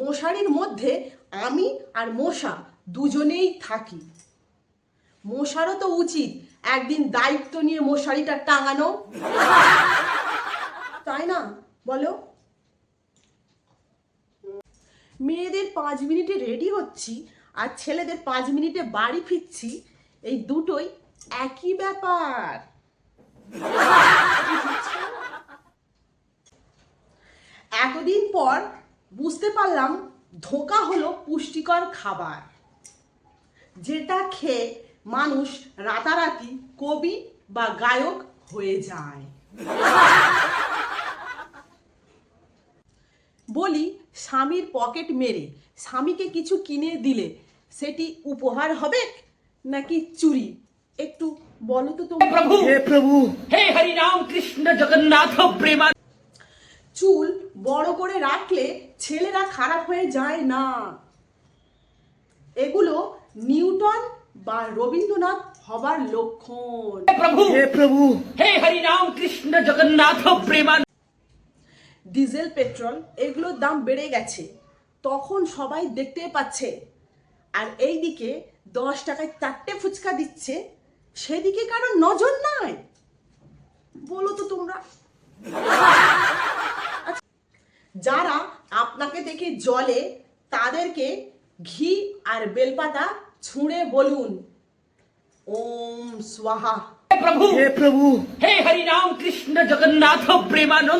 মশারির মধ্যে আমি আর মশা দুজনেই থাকি। মশারও তো উচিত একদিন দায়িত্ব নিয়ে মশারিটা টাঙানো। তাই না? বলো। মেয়েদের পাঁচ মিনিটে রেডি হচ্ছি আর ছেলেদের পাঁচ মিনিটে বাড়ি ফিরছি। এই দুটোই একই ব্যাপার। এতদিন পর বুঝতে পারলাম ধোকা হলো পুষ্টিকর খাবার যেটা খেয়ে মানুষ রাতারাতি কবি বা গায়ক হয়ে যায়। বলি স্বামীর পকেট মেরে স্বামীকে কিছু কিনে দিলে সেটি উপহার হবে নাকি চুরি? একটু বলো তো তোমার। প্রভু হে প্রভু! হে হরি রাম কৃষ্ণ জগন্নাথ প্রেমা চুল বড় করে রাখলে ছেলেরা খারাপ হয়ে যায় না। এগুলো নিউটন বা রবীন্দ্রনাথ হবার লক্ষণ। প্রভু! হে প্রভু! হে হরি রাম কৃষ্ণ জগন্নাথ প্রেমান। ডিজেল পেট্রোল এগুলোর দাম বেড়ে গেছে। তখন সবাই দেখতে পাচ্ছে। আর এই দিকে দশ টাকায় চারটে ফুচকা দিচ্ছে। সেদিকে কারও নজর না। আপনাকে দেখি জলে তাদেরকে ঘি আর বেলপাতা ছুঁড়ে বলুন। ওম স্বাহা। প্রভু। হে প্রভু। হে হরি কৃষ্ণ জগন্নাথ প্রেমানন্দ।